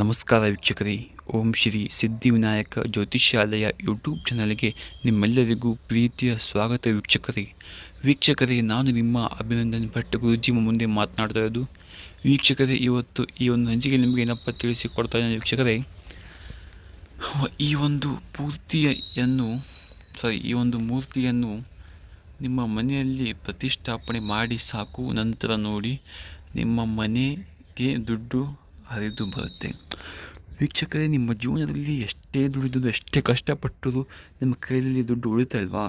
ನಮಸ್ಕಾರ ವೀಕ್ಷಕರೇ. ಓಂ ಶ್ರೀ ಸಿದ್ಧಿವಿನಾಯಕ ಜ್ಯೋತಿಷ್ಯಾಲಯ ಯೂಟ್ಯೂಬ್ ಚಾನಲ್ಗೆ ನಿಮ್ಮೆಲ್ಲರಿಗೂ ಪ್ರೀತಿಯ ಸ್ವಾಗತ ವೀಕ್ಷಕರೇ. ವೀಕ್ಷಕರೇ, ನಾನು ನಿಮ್ಮ ಅಭಿನಂದನ್ ಭಟ್ ಗುರುಜಿ ಮುಂದೆ ಮಾತನಾಡ್ತಾ ಇರೋದು. ವೀಕ್ಷಕರೇ, ಇವತ್ತು ಈ ಒಂದು ಹಂಚಿಕೆ ನಿಮಗೆ ಏನಪ್ಪ ತಿಳಿಸಿಕೊಡ್ತಾ ಇದ್ದೇನೆ ವೀಕ್ಷಕರೇ? ಈ ಒಂದು ಪೂರ್ತಿಯನ್ನು ಸಾರಿ ಈ ಒಂದು ಮೂರ್ತಿಯನ್ನು ನಿಮ್ಮ ಮನೆಯಲ್ಲಿ ಪ್ರತಿಷ್ಠಾಪನೆ ಮಾಡಿ ಸಾಕು. ನಂತರ ನೋಡಿ, ನಿಮ್ಮ ಮನೆಗೆ ದುಡ್ಡು ಹರಿದು ಬರುತ್ತೆ. ವೀಕ್ಷಕರೇ, ನಿಮ್ಮ ಜೀವನದಲ್ಲಿ ಎಷ್ಟೇ ದುಡಿದು ಎಷ್ಟೇ ಕಷ್ಟಪಟ್ಟರೂ ನಿಮ್ಮ ಕೈಯಲ್ಲಿ ದುಡ್ಡು ಉಳಿತಲ್ವಾ?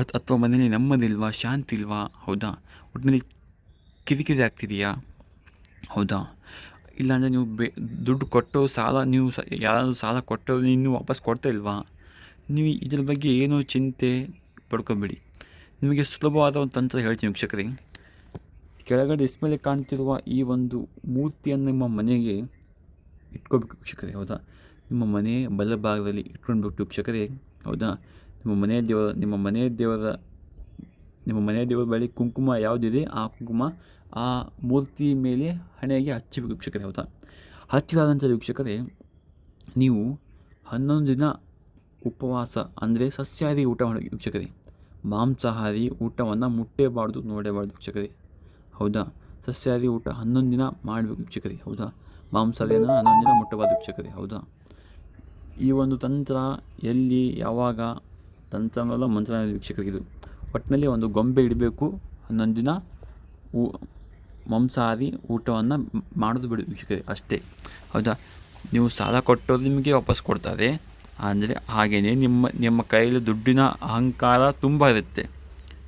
ಅಥವಾ ಮನೇಲಿ ನೆಮ್ಮದಿಲ್ವಾ? ಶಾಂತಿ ಇಲ್ವಾ ಹೌದಾ? ಒಟ್ಟಿನಲ್ಲಿ ಕಿರಿಕಿರಿ ಆಗ್ತಿದೆಯಾ? ಹೌದಾ? ಇಲ್ಲಾಂದರೆ ನೀವು ಬೇ, ದುಡ್ಡು ಕೊಟ್ಟು ಸಾಲ, ನೀವು ಸ, ಯಾರಾದರೂ ಸಾಲ ಕೊಟ್ಟರು ಇನ್ನೂ ವಾಪಸ್ ಕೊಡ್ತಾ ಇಲ್ವಾ? ನೀವು ಇದರ ಬಗ್ಗೆ ಏನೂ ಚಿಂತೆ ಪಡ್ಕೊಬೇಡಿ. ನಿಮಗೆ ಸುಲಭವಾದ ಒಂದು ತಂತ್ರ ಹೇಳ್ತೀನಿ ವೀಕ್ಷಕರೇ. ಕೆಳಗಡೆ ಡಿಸ್ಮೇಲೆ ಕಾಣ್ತಿರುವ ಈ ಒಂದು ಮೂರ್ತಿಯನ್ನು ನಿಮ್ಮ ಮನೆಗೆ ಇಟ್ಕೋಬೇಕು ವೀಕ್ಷಕರೇ, ಹೌದಾ? ನಿಮ್ಮ ಮನೆ ಬಲಭಾಗದಲ್ಲಿ ಇಟ್ಕೊಂಡ್ಬಿಟ್ಟು ವೀಕ್ಷಕರೇ, ಹೌದಾ? ನಿಮ್ಮ ಮನೆ ದೇವರ ನಿಮ್ಮ ಮನೆ ದೇವರ, ನಿಮ್ಮ ಮನೆ ದೇವರ ಬಳಿ ಕುಂಕುಮ ಯಾವುದಿದೆ, ಆ ಕುಂಕುಮ ಆ ಮೂರ್ತಿ ಮೇಲೆ ಹಣೆಗೆ ಹಚ್ಚಬೇಕು ವೀಕ್ಷಕರೇ, ಹೌದಾ? ಹಚ್ಚಿದ ನಂತರ ವೀಕ್ಷಕರೇ, ನೀವು ಹನ್ನೊಂದು ದಿನ ಉಪವಾಸ, ಅಂದರೆ ಸಸ್ಯಾಹಾರಿ ಊಟ ಮಾಡಿ ವೀಕ್ಷಕರೇ. ಮಾಂಸಾಹಾರಿ ಊಟವನ್ನು ಮುಟ್ಟೇಬಾರ್ದು, ನೋಡೇಬಾರ್ದು ವೀಕ್ಷಕರೇ. ಹೌದಾ? ಸಸ್ಯಾಹಾರಿ ಊಟ ಹನ್ನೊಂದು ದಿನ ಮಾಡಬೇಕು ವೀಕ್ಷಕರೇ ಹೌದಾ? ಮಾಂಸಾಹಾರಿಯನ್ನು ಹನ್ನೊಂದು ದಿನ ಮುಟ್ಟಬಾರ್ದು ವೀಕ್ಷಕರಿ ಹೌದಾ? ಈ ಒಂದು ತಂತ್ರ ಎಲ್ಲಿ, ಯಾವಾಗ ತಂತ್ರನಲ್ಲ ಮಂತ್ರ ವೀಕ್ಷಕರಿಗಿದು ಒಟ್ಟಿನಲ್ಲಿ ಒಂದು ಗೊಂಬೆ ಇಡಬೇಕು, ಹನ್ನೊಂದು ದಿನ ಊ, ಮಾಂಸಾಹಾರಿ ಊಟವನ್ನು ಮಾಡೋದು ಬಿಡು ವೀಕ್ಷಕರಿ ಅಷ್ಟೇ. ಹೌದಾ? ನೀವು ಸಾಲ ಕೊಟ್ಟೋದು ನಿಮಗೆ ವಾಪಸ್ ಕೊಡ್ತಾರೆ ಅಂದರೆ ಹಾಗೆಯೇ ನಿಮ್ಮ ನಿಮ್ಮ ಕೈಯಲ್ಲಿ ದುಡ್ಡಿನ ಅಹಂಕಾರ ತುಂಬ ಇರುತ್ತೆ.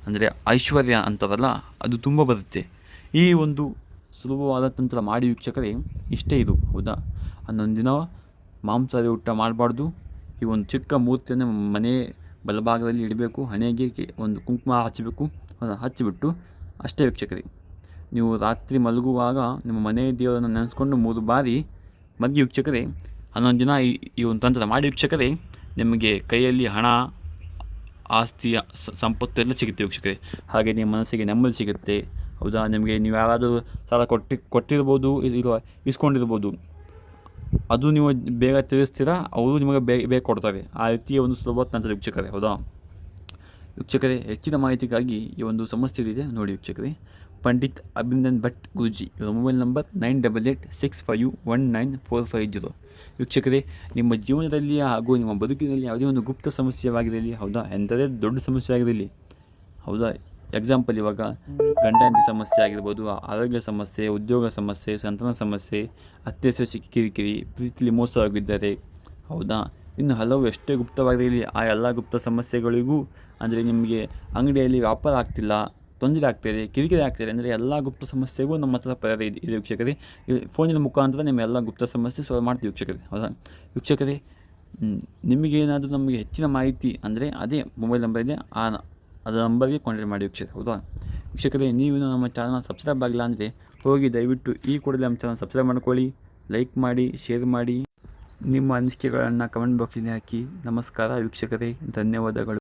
ಅಂದರೆ ಐಶ್ವರ್ಯ ಅಂತಾರಲ್ಲ ಅದು ತುಂಬ ಬರುತ್ತೆ. ಈ ಒಂದು ಸುಲಭವಾದ ತಂತ್ರ ಮಾಡಿ ವೀಕ್ಷಕರೇ, ಇಷ್ಟೇ ಇದು, ಹೌದಾ? ಹನ್ನೊಂದು ದಿನ ಮಾಂಸಾಹಾರಿ ಊಟ ಮಾಡಬಾರ್ದು. ಈ ಒಂದು ಚಿಕ್ಕ ಮೂರ್ತಿಯನ್ನು ಮನೆ ಬಲಭಾಗದಲ್ಲಿ ಇಡಬೇಕು, ಹಣೆಗೆ ಒಂದು ಕುಂಕುಮ ಹಚ್ಚಬೇಕು ಹಚ್ಚಿಬಿಟ್ಟು ಅಷ್ಟೇ ವೀಕ್ಷಕರೇ. ನೀವು ರಾತ್ರಿ ಮಲಗುವಾಗ ನಿಮ್ಮ ಮನೆ ದೇವರನ್ನು ನೆನೆಸ್ಕೊಂಡು ಮೂರು ಬಾರಿ ಮಗ್ಗಿ ವೀಕ್ಷಕರೇ, ಹನ್ನೊಂದು ದಿನ ಈ ಈ ಒಂದು ತಂತ್ರ ಮಾಡಿ ವೀಕ್ಷಕರೇ, ನಿಮಗೆ ಕೈಯಲ್ಲಿ ಹಣ, ಆಸ್ತಿಯ ಸಂಪತ್ತು ಎಲ್ಲ ಸಿಗುತ್ತೆ ವೀಕ್ಷಕರೇ. ಹಾಗೆ ನಿಮ್ಮ ಮನಸ್ಸಿಗೆ ನೆಮ್ಮದಿ ಸಿಗುತ್ತೆ. ಹೌದಾ? ನಿಮಗೆ ನೀವು ಯಾರಾದರೂ ಸಾಲ ಕೊಟ್ಟು, ಕೊಟ್ಟಿರ್ಬೋದು ಇರೋ ಇಸ್ಕೊಂಡಿರ್ಬೋದು. ಅದು ನೀವು ಬೇಗ ತಿಳಿಸ್ತೀರಾ? ಅವರು ನಿಮಗೆ ಬೇಗ ಬೇಗ ಕೊಡ್ತಾರೆ. ಆ ರೀತಿಯ ಒಂದು ಸುಲಭ ತಂತ್ರ ವೀಕ್ಷಕರೇ, ಹೌದಾ? ವೀಕ್ಷಕರೇ, ಹೆಚ್ಚಿನ ಮಾಹಿತಿಗಾಗಿ ಈ ಒಂದು ಸಮಸ್ಯೆ ಇದೆ ನೋಡಿ ವೀಕ್ಷಕರೇ. ಪಂಡಿತ್ ಅಭಿನಂದನ್ ಭಟ್ ಗುರುಜಿ, ಇವರ mobile number nine double eight six five one nine four five zero. ವೀಕ್ಷಕರೇ, ನಿಮ್ಮ ಜೀವನದಲ್ಲಿ ಹಾಗೂ ನಿಮ್ಮ ಬದುಕಿನಲ್ಲಿ ಯಾವುದೇ ಒಂದು ಗುಪ್ತ ಸಮಸ್ಯೆವಾಗಿರಲಿ ಹೌದಾ? ಎಂಥದೇ ದೊಡ್ಡ ಸಮಸ್ಯೆ ಆಗಿರಲಿ, ಹೌದಾ? ಎಕ್ಸಾಂಪಲ್ ಇವಾಗ ಗಂಡ ಹೆಂಡತಿ ಸಮಸ್ಯೆ ಆಗಿರ್ಬೋದು, ಆರೋಗ್ಯ ಸಮಸ್ಯೆ, ಉದ್ಯೋಗ ಸಮಸ್ಯೆ, ಸಂತಾನ ಸಮಸ್ಯೆ, ಅತ್ಯವಶ್ಯ ಚಿಕ್ಕ ಕಿರಿಕಿರಿ, ಪ್ರೀತಿಲಿ ಮೋಸ ಆಗಿದ್ದಾರೆ ಹೌದಾ? ಇನ್ನು ಹಲವು ಎಷ್ಟೇ ಗುಪ್ತವಾಗಿರಲಿ, ಆ ಎಲ್ಲ ಗುಪ್ತ ಸಮಸ್ಯೆಗಳಿಗೂ ಅಂದರೆ ನಿಮಗೆ ಅಂಗಡಿಯಲ್ಲಿ ವ್ಯಾಪಾರ ಆಗ್ತಿಲ್ಲ, ತೊಂದರೆ ಆಗ್ತಿದೆ, ಕಿರಿಕಿರಿ ಆಗ್ತಿದೆ ಅಂದರೆ ಎಲ್ಲ ಗುಪ್ತ ಸಮಸ್ಯೆಗೂ ನಮ್ಮ ಹತ್ರ ಪರಿಹಾರ ಇದೆ ಇದೆ ವೀಕ್ಷಕರೇ. ಫೋನಿನ ಮುಖಾಂತರ ನಿಮ್ಮ ಎಲ್ಲ ಗುಪ್ತ ಸಮಸ್ಯೆ ಸಾಲ್ವ್ ಮಾಡ್ತೀವಿ ವೀಕ್ಷಕರೇ, ಹೌದಾ? ವೀಕ್ಷಕರೇ ನಿಮಗೇನಾದರೂ ನಮಗೆ ಹೆಚ್ಚಿನ ಮಾಹಿತಿ ಅಂದರೆ ಅದೇ ಮೊಬೈಲ್ ನಂಬರ್ ಇದೆ, ಆ ಅದರ ನಂಬರ್ಗೆ ಕಾಂಟ್ಯಾಕ್ಟ್ ಮಾಡಿ ವೀಕ್ಷಕರು, ಹೌದಾ? ವೀಕ್ಷಕರೇ, ನೀವು ನಮ್ಮ ಚಾನಲ್ ಸಬ್ಸ್ಕ್ರೈಬ್ ಆಗಿಲ್ಲ ಅಂದರೆ ಹೋಗಿ ದಯವಿಟ್ಟು ಈ ಕೂಡಲೇ ನಮ್ಮ ಚಾನಲ್ ಸಬ್ಸ್ಕ್ರೈಬ್ ಮಾಡ್ಕೊಳ್ಳಿ ಲೈಕ್ ಮಾಡಿ ಶೇರ್ ಮಾಡಿ. ನಿಮ್ಮ ಅನಿಸಿಕೆಗಳನ್ನು ಕಮೆಂಟ್ ಬಾಕ್ಸಿಗೆ ಹಾಕಿ. ನಮಸ್ಕಾರ ವೀಕ್ಷಕರೇ, ಧನ್ಯವಾದಗಳು.